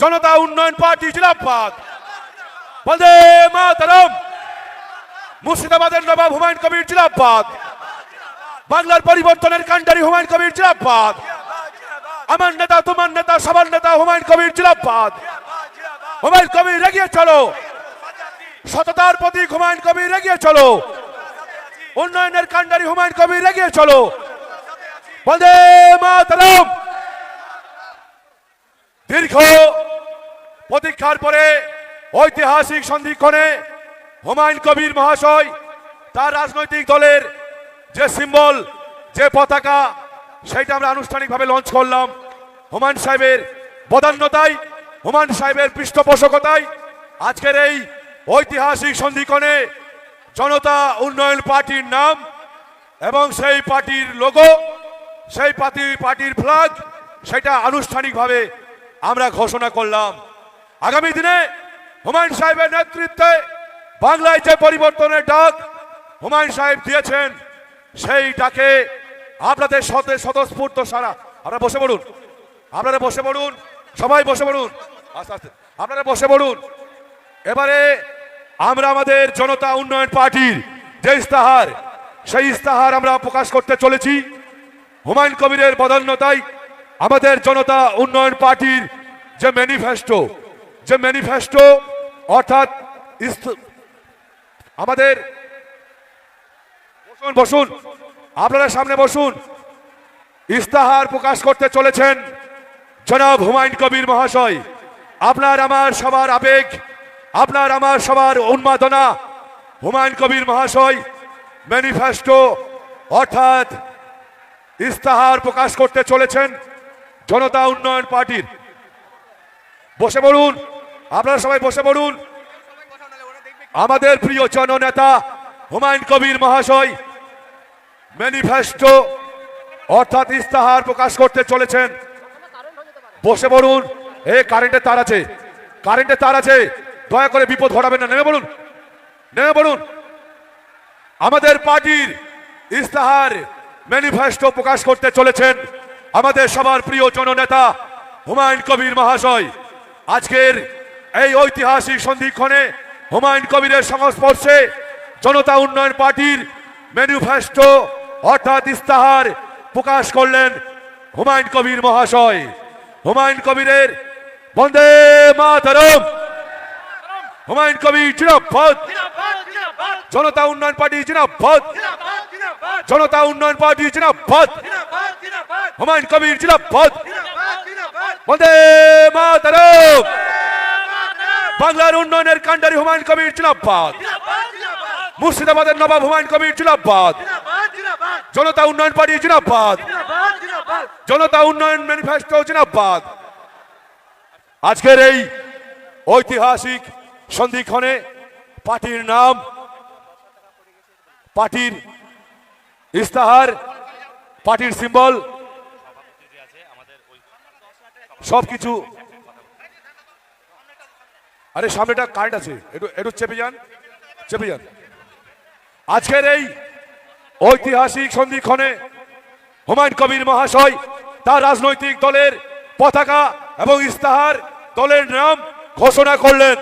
জনতা উন্নয়ন পার্টি জিলাপাত বন্দে মাতরম। মুর্শিদাবাদের নবাব হুমায়ুন কবির জিলাপাত বাংলার পরিবর্তনের কান্ডারি হুমায়ুন কবির জিলাপাত আমার নেতা, তোমার নেতা, সবার নেতা হুমায়ুন কবির জিলাপাত হুমায়ুন কবির, এগিয়ে চলো। সততার প্রতীক হুমায়ুন কবির, এগিয়ে চলো। উন্নয়নের কান্ডারি হুমায়ুন কবির, এগিয়ে চলো। বন্দে মাতরম। দীর্ঘ প্রতীক্ষার পরে ঐতিহাসিক সন্ধিক্ষণে হুমায়ুন কবির মহাশয় তার রাজনৈতিক দলের যে সিম্বল যে পতাকা, সেইটা আমরা আনুষ্ঠানিকভাবে লঞ্চ করলাম। হুমায়ুন সাহেবের বদান্যতায়, হুমায়ুন সাহেবের পৃষ্ঠপোষকতায় আজকের এই ঐতিহাসিক সন্ধিক্ষণে জনতা উন্নয়ন পার্টির নাম এবং সেই পার্টির লোগো সেই পার্টি, পার্টির ফ্ল্যাগ সেটা আনুষ্ঠানিকভাবে আমরা ঘোষণা করলাম। আগামী দিনে হুমায়ুন সাহেবের নেতৃত্বে বাংলায় যে পরিবর্তনের ডাক হুমায়ুন সাহেব দিয়েছেন, সেই ডাকে আপনাদের সতে স্বতঃস্ফূর্ত সারা। আপনারা বসে পড়ুন। আপনারা বসে পড়ুন। সবাই বসে পড়ুন। আস্তে আস্তে। আপনারা বসে পড়ুন। এবারে আমরা আমাদের জনতা উন্নয়ন পার্টির যে ইস্তাহার, সেই ইস্তাহার আমরা প্রকাশ করতে চলেছি। হুমায়ুন কবিরের বদান্যতায় আমাদের জনতা উন্নয়ন পার্টির যে ম্যানিফেস্টো যে ম্যানিফেস্টো অর্থাৎ আমাদের, বসুন বসুন আপনারা সামনে বসুন। ইস্তাহার প্রকাশ করতে চলেছেন জনাব হুমায়ুন কবির মহাশয়। আপনার আমার সবার আবেগ, আপনার আমার সবার উন্মাদনা, হুমায়ুন কবির মহাশয় ম্যানিফেস্টো অর্থাৎ ইস্তাহার প্রকাশ করতে চলেছেন জনতা উন্নয়ন পার্টির বসে পড়ুন। আপনারা সবাই বসে পড়ুন। আমাদের প্রিয় জননেতা হুমায়ুন কবির মহাশয় ম্যানিফেস্টো অর্থাৎ ইস্তাহার প্রকাশ করতে চলেছেন। বসে পড়ুন। এ কারেন্টের তার আছে। কারেন্টের তার আছে। দয়া করে বিপদ ঘটাবেন না। নেমে বলুন নেমে বলুন আমাদের পার্টির ইস্তাহার ম্যানিফেস্টো প্রকাশ করতে চলেছেন আমাদের সবার প্রিয় জননেতা হুমায়ুন কবির মহাশয়। আজকের এই ঐতিহাসিক সন্ধিক্ষণে হুমায়ুন কবিরের সংস্পর্শে জনতা উন্নয়ন পার্টির ম্যানিফেস্টো অর্থাৎ ইস্তাহার প্রকাশ করলেন হুমায়ুন কবির মহাশয়। হুমায়ুন কবিরের বন্দে মাতরম। হুমায়ুন কবির জিনাপদ জনতা উন্নয়ন পার্টি জিনাপদ জনতা উন্নয়ন পার্টি জিনাপদ হুমায়ুন কবির জিনাপদ বন্দে বাংলার উন্নয়নের কান্ডারি হুমায়ুন কবির জিনাপদ মুর্শিদাবাদের নবাব হুমায়ুন কবির জিনাপদ জনতা উন্নয়ন পার্টি জিনাপদ জনতা উন্নয়ন ম্যানিফেস্টো জিনাপদ আজকের এই ঐতিহাসিক সন্ধিক্ষণে পার্টির নাম, পার্টির ইস্তাহার, পার্টির সিম্বল সবকিছু। আরে সামনেটা কারেন্ট আছে। একটু একটু চেপে যান চেপে যান। আজকের এই ঐতিহাসিক সন্ধিক্ষণে হুমায়ুন কবির মহাশয় তার রাজনৈতিক দলের পতাকা এবং ইস্তাহার দলের নাম ঘোষণা করলেন।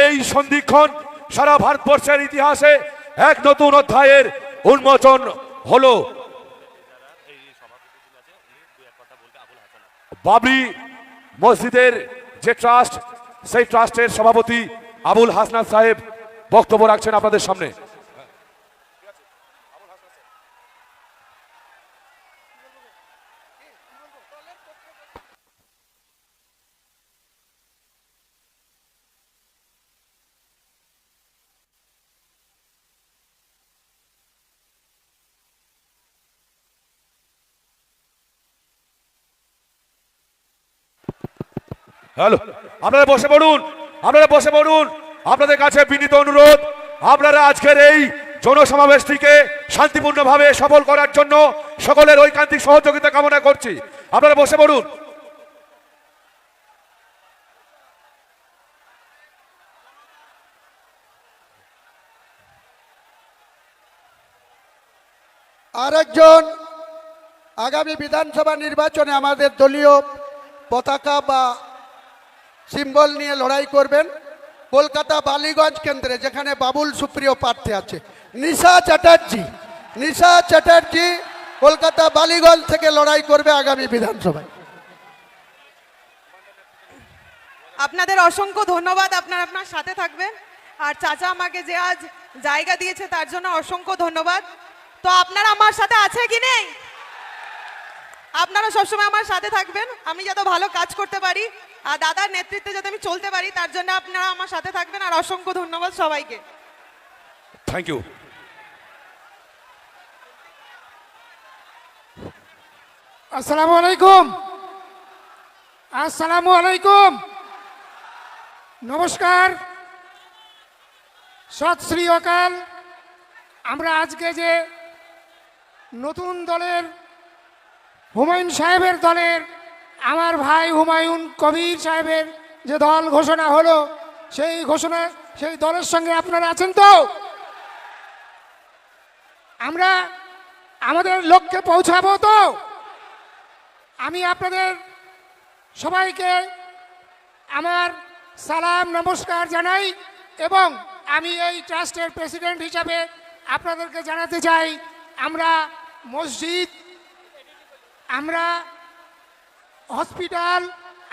এই সন্ধিক্ষণ সারা ভারতবর্ষের ইতিহাসে এক নতুন অধ্যায়ের উন্মোচন হলো। বাবরি মসজিদের যে ট্রাস্ট সেই ট্রাস্টের সভাপতি আবুল হাসনাত সাহেব বক্তব্য রাখছেন আপনাদের সামনে। হ্যালো, আপনারা বসে পড়ুন, আপনারা বসে পড়ুন। আপনাদের কাছে বিনীত অনুরোধ, আপনারা আজকের এই জনসমাবেশটিকে শান্তিপূর্ণভাবে সফল করার জন্য সকলের ঐকান্তিক সহযোগিতা কামনা করছি। আপনারা বসে পড়ুন। আরেকজন আগামী বিধানসভা নির্বাচনে আমাদের দলীয় পতাকা বা সিম্বল নিয়ে লড়াই করবেন কলকাতা বালিগঞ্জ কেন্দ্রে, যেখানে বাবুল সুপ্রিয় প্রার্থী আছে। নিশা চ্যাটার্জি নিশা চ্যাটার্জি কলকাতা বালিগঞ্জ থেকে লড়াই করবে আগামী বিধানসভায়। আপনাদের অসংখ্য ধন্যবাদ, আপনার আপনার সাথে থাকবেন। আর চাচা আমাকে যে আজ জায়গা দিয়েছে, তার জন্য অসংখ্য ধন্যবাদ। তো আপনারা আমার সাথে আছে কি নেই? আপনারা সবসময় আমার সাথে থাকবেন। আমি যাতে ভালো কাজ করতে পারি আর দাদার নেতৃত্বে যাতে আমি চলতে পারি তার জন্য আপনারা আমার সাথে থাকবেন আর অসংখ্য ধন্যবাদ সবাইকে। থ্যাংক ইউ আসসালামু আলাইকুম। আসসালামু আলাইকুম। নমস্কার। সৎ শ্রী অকাল। আমরা আজকে যে নতুন দলের হুমায়ুন সাহেবের দলের, আমার ভাই হুমায়ুন কবির সাহেবের যে দল ঘোষণা হলো, সেই ঘোষণা, সেই দলের সঙ্গে আপনারা আছেন তো? আমরা আমাদের লক্ষ্যে পৌঁছাবো তো? আমি আপনাদের সবাইকে আমার সালাম, নমস্কার জানাই এবং আমি এই ট্রাস্টের প্রেসিডেন্ট হিসাবে আপনাদেরকে জানাতে চাই, আমরা মসজিদ আমরা হসপিটাল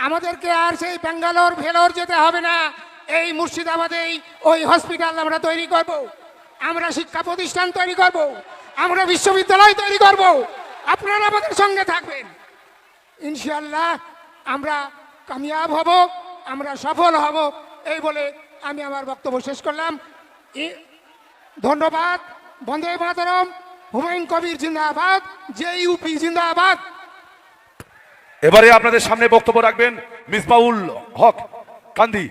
আমাদেরকে আর সেই ব্যাঙ্গালোর, ভেলোর যেতে হবে না। এই মুর্শিদাবাদেই ওই হসপিটাল আমরা তৈরি করব। আমরা শিক্ষা প্রতিষ্ঠান তৈরি করব। আমরা বিশ্ববিদ্যালয় তৈরি করব। আপনারা আমাদের সঙ্গে থাকবেন। ইনশাল্লাহ আমরা কামিয়াব হব, আমরা সফল হব। এই বলে আমি আমার বক্তব্য শেষ করলাম। ধন্যবাদ। বন্দে মাতরম। হুমায়ুন কবির জিন্দাবাদ জে ইউপি জিন্দাবাদ। এবারে আপনাদের সামনে বক্তব্য রাখবেন মিসবাউল হক কান্দি।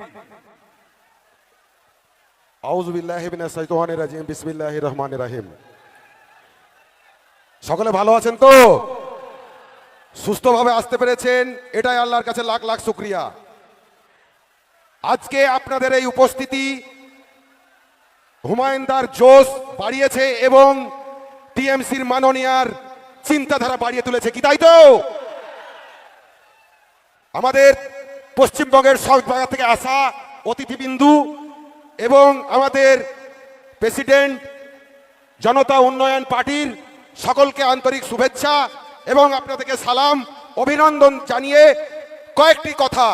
আউজুবিল্লাহিবিনাশাইতানির বিসমিল্লাহির রহমানির রহিম। সকলে ভালো আছেন তো? সুস্থভাবে আসতে পেরেছেন এটাই আল্লাহর কাছে লাখ লাখ শুক্রিয়া। আজকে আপনাদের এই উপস্থিতি হুমায়ুনদার জোশ বাড়িয়েছে এবং টিএমসির মাননীয়ার চিন্তাধারা বাড়িয়ে তুলেছে কি, তাই তো? আমাদের পশ্চিমবঙ্গের সব জায়গা থেকে আসা অতিথিবিন্দু এবং আমাদের প্রেসিডেন্ট জনতা উন্নয়ন পার্টির সকলকে আন্তরিক শুভেচ্ছা এবং আপনাদেরকে সালাম, অভিনন্দন জানিয়ে কয়েকটি কথা।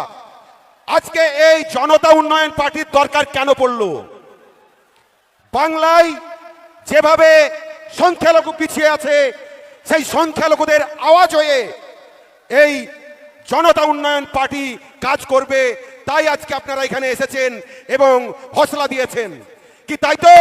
আজকে এই জনতা উন্নয়ন পার্টির দরকার কেন পড়ল? বাংলায় যেভাবে সংখ্যালঘু পিছিয়ে আছে, সেই সংখ্যালঘুদের আওয়াজ হয়ে এই জনতা উন্নয়ন পার্টি কাজ করবে, তাই আজকে আপনারা এখানে এসেছেন এবং হসলা দিয়েছেন। কি তাই তো?